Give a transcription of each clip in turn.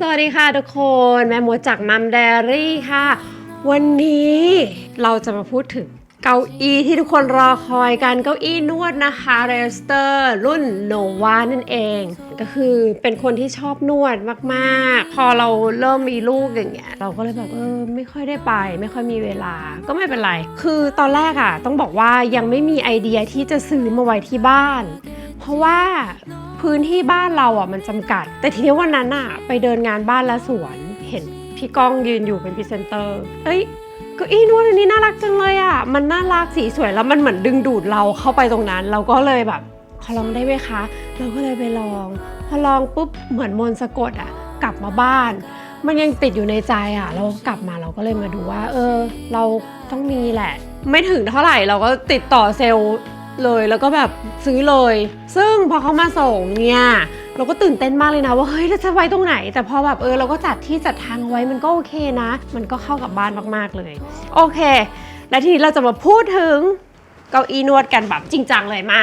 สวัสดีค่ะทุกคนแม่มดจากมัมเดรี่ค่ะ วันนี้เราจะมาพูดถึงเก้าอี้ที่ทุกคนรอคอยกันเก้าอี้นวดนะคะเรสเตอร์รุ่นโนวานั่นเอง ก็คือเป็นคนที่ชอบนวดมากๆ พอเราเริ่มมีลูกอย่างเงี้ยเราก็เลยแบบเออไม่ค่อยได้ไป ไม่ค่อยมีเวลาก็ไม่เป็นไร คือตอนแรกอะต้องบอกว่ายังไม่มีไอเดียที่จะซื้อมาไว้ที่บ้าน เพราะว่า พื้นที่บ้านเราอะมันจำกัด แต่ทีนี้วันนั้นอะไปเดินงานบ้านและสวน เห็นพี่ก้องยืนอยู่เป็นพรีเซนเตอร์ เอ้ยเก็อีนวดอันนี้น่ารักจังเลยอะ มันน่ารักสีสวยแล้วมันเหมือนดึงดูดเราเข้าไปตรงนั้น เราก็เลยแบบขอลองได้ไหมคะ เราก็เลยไปลอง พอลองปุ๊บเหมือนมนสะกดอะ กลับมาบ้าน มันยังติดอยู่ในใจอะ เรากลับมาเราก็เลยมาดูว่า เออ เราต้องมีแหละ ไม่ถึงเท่าไหร่เราก็ติดต่อเซลล์ เลยแล้วก็แบบซื้อเลย ซึ่งพอเขามาส่งเนี่ยเราก็ตื่นเต้นมากเลยนะว่าเฮ้ยเราจะไว้ตรงไหน แต่พอแบบเออเราก็จัดที่จัดทางไว้มันก็โอเคนะ มันก็เข้ากับบ้านมากๆเลย โอเค และทีนี้เราจะมาพูดถึงเก้าอี้นวดกันแบบจริงจังเลยมา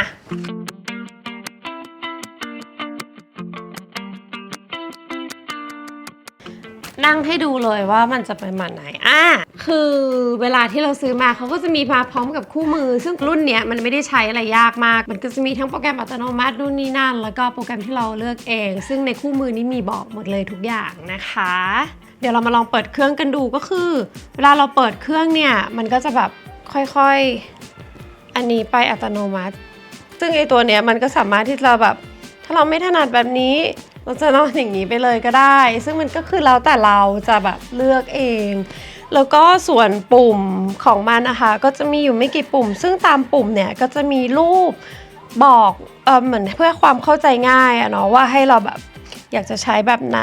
นั่งให้ดูเลยว่ามันจะเป็นมันไหน อะ คือเวลาที่เราซื้อมาเขาก็จะมีมาพร้อมกับคู่มือ ซึ่งรุ่นเนี้ยมันไม่ได้ใช้อะไรยากมาก มันก็จะมีทั้งโปรแกรมอัตโนมัตินู่นนี่นั่น แล้วก็โปรแกรมที่เราเลือกเอง ซึ่งในคู่มือนี้มีบอกหมดเลยทุกอย่างนะคะ เดี๋ยวเรามาลองเปิดเครื่องกันดูก็คือ เวลาเราเปิดเครื่องเนี่ยมันก็จะแบบค่อยๆ อันนี้ไปอัตโนมัติ ซึ่งไอตัวเนี้ยมันก็สามารถที่จะแบบ ถ้าเราไม่ถนัดแบบนี้ เราจะนอนอย่างนี้ไปเลยก็ได้ ซึ่งมันก็คือแล้วแต่เราจะแบบเลือกเอง แล้วก็ส่วนปุ่มของมันนะคะก็จะมีอยู่ไม่กี่ปุ่ม ซึ่งตามปุ่มเนี่ยก็จะมีรูปบอกเออเหมือนเพื่อความเข้าใจง่ายอะเนาะว่าให้เราแบบอยากจะใช้แบบไหน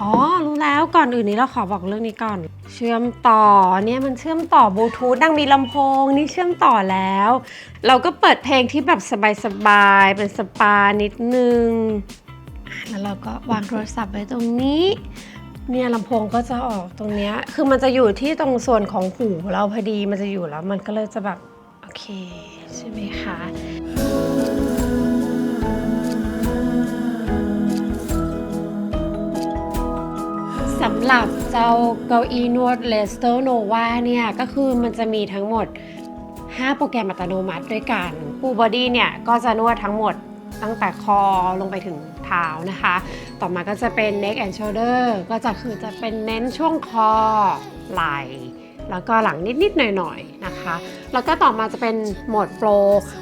อ๋อ รู้แล้วก่อนอื่นนี้เราขอบอกเรื่องนี้ก่อน เชื่อมต่อเนี่ยมันเชื่อมต่อบลูทูธดังมีลำโพงนี่เชื่อมต่อแล้ว เราก็เปิดเพลงที่แบบสบายๆ เป็นสปานิดนึง แล้วเราก็วางโทรศัพท์ไว้ตรงนี้เนี่ยลำโพงก็จะออกตรงเนี้ย คือมันจะอยู่ที่ตรงส่วนของหูเราพอดี มันจะอยู่แล้ว มันก็เลยจะแบบ โอเค ใช่ไหมคะสำหรับเจ้าเก้าอี้นวด l e s t e r Nova เนี่ย ก็คือมันจะมีทั้งหมด 5 โปรแกรมอัตโนมัติด้วยกันปูบอดี้เนี่ย ก็จะนวดทั้งหมดตั้งแต่คอลงไปถึง เท้านะคะ ต่อมาก็จะเป็น neck and shoulder ก็จะคือจะเป็นเน้นช่วงคอไหล่แล้วก็หลังนิด ๆ หน่อย ๆ นะคะ แล้วก็ต่อมาจะเป็นหมดโปร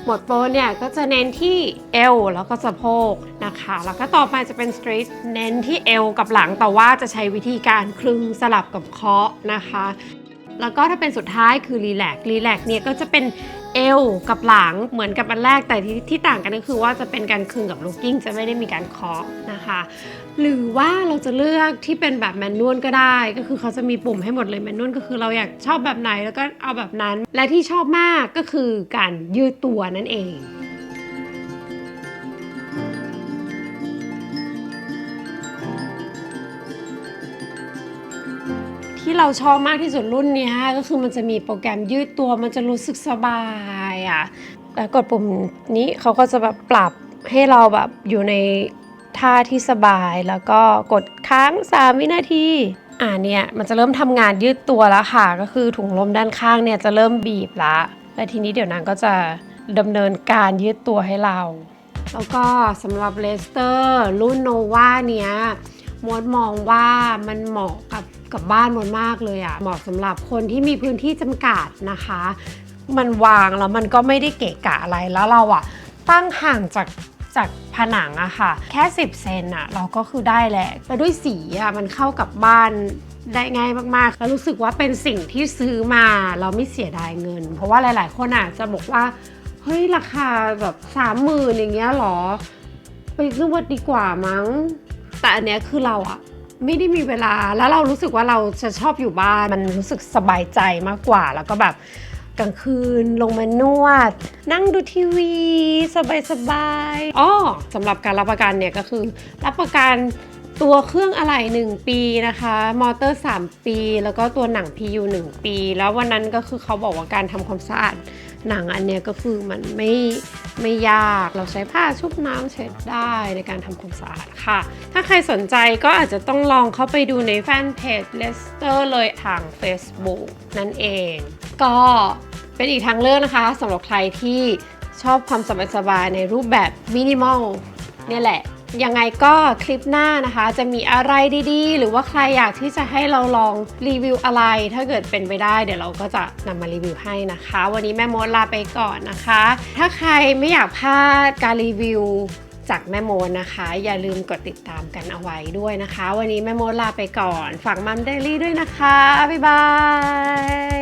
หมดโปรเนี่ยก็จะเน้นที่เอวแล้วก็สะโพกนะคะ แล้วก็ต่อไปจะเป็นสตรีทเน้นที่เอวกับหลัง แต่ว่าจะใช้วิธีการคลึงสลับกับเคาะนะคะ แล้วก็ถ้าเป็นสุดท้ายคือรีแลกรีแลกเนี่ยก็จะเป็น เอวกับหลังเหมือนกับอันแรกแต่ที่ที่ต่างกันก็คือว่าจะเป็นการคึงกับลูกกิ้งจะไม่ได้มีการเคาะนะคะ หรือว่าเราจะเลือกที่เป็นแบบแมนนวลก็ได้ ก็คือเขาจะมีปุ่มให้หมดเลยแมนนวลก็คือเราอยากชอบแบบไหนแล้วก็เอาแบบนั้น และที่ชอบมากก็คือการยืดตัวนั่นเอง ที่เราชอบมากที่สุดรุ่นนี้ก็คือมันจะมีโปรแกรมยืดตัวมันจะรู้สึกสบายอะแล้วกดปุ่มนี้เขาก็จะแบบปรับให้เราแบบอยู่ในท่าที่สบายแล้วก็กดค้าง 3 วินาทีอ่าเนี่ยมันจะเริ่มทำงานยืดตัวแล้วค่ะ ก็คือถุงลมด้านข้างเนี่ยจะเริ่มบีบละและทีนี้เดี๋ยวนางก็จะดำเนินการยืดตัวให้เรา แล้วก็สำหรับเลสเตอร์รุ่นโนวาเนี้ย มดมองว่ามันเหมาะกับกับบ้านมดมากเลยอะ่ะเหมาะสำหรับคนที่มีพื้นที่จำกัดนะคะ มันวางแล้วมันก็ไม่ได้เกะกะอะไรแล้วเราอะตั้งห่างจากจากผนังอะค่ะ แค่ 10 เซนอะเราก็คือได้แหละแล้วด้วยสีอะมันเข้ากับบ้านได้ง่ายมากๆ แล้วรู้สึกว่าเป็นสิ่งที่ซื้อมาเราไม่เสียดายเงิน เพราะว่าหลาย ๆ คนอาจจะบอกว่า เฮ้ย ราคาแบบสามหมื่นอย่างเงี้ยหรอ ไปซื้อวัดดีกว่ามั้ง แต่อันเนี้ยคือเราอะไม่ได้มีเวลาแล้วเรารู้สึกว่าเราจะชอบอยู่บ้านมันรู้สึกสบายใจมากกว่า แล้วก็แบบกลางคืนลงมานวด นั่งดูทีวี สบายๆอ๋อสำหรับการรับประกันเนี่ยก็คือ รับประกันตัวเครื่องอะไหล่1ปีนะคะ มอเตอร์ 3 ปี แล้วก็ตัวหนัง PU 1 ปี แล้ววันนั้นก็คือเขาบอกว่าการทำความสะอาด หนังอันเนี้ยก็คือมันไม่ไม่ยากเราใช้ผ้าชุบน้ำเช็ดได้ในการทำความสะอาดค่ะ ถ้าใครสนใจก็อาจจะต้องลองเข้าไปดูในแฟนเพจ Lester เลยทาง Facebook นั่นเอง ก็เป็นอีกทางเลือกนะคะสำหรับใครที่ชอบความสบายๆในรูปแบบมินิมอลเนี่ยแหละ ยังไงก็คลิปหน้านะคะ จะมีอะไรดีๆ หรือว่าใครอยากที่จะให้เราลองรีวิวอะไร ถ้าเกิดเป็นไปได้ เดี๋ยวเราก็จะนำมารีวิวให้นะคะ วันนี้แม่มดลาไปก่อนนะคะ ถ้าใครไม่อยากพลาดการรีวิวจากแม่โมดนะคะ อย่าลืมกดติดตามกันเอาไว้ด้วยนะคะ วันนี้แม่โมดลาไปก่อนฝากมัมเดลี่ด้วยนะคะ บ๊ายบาย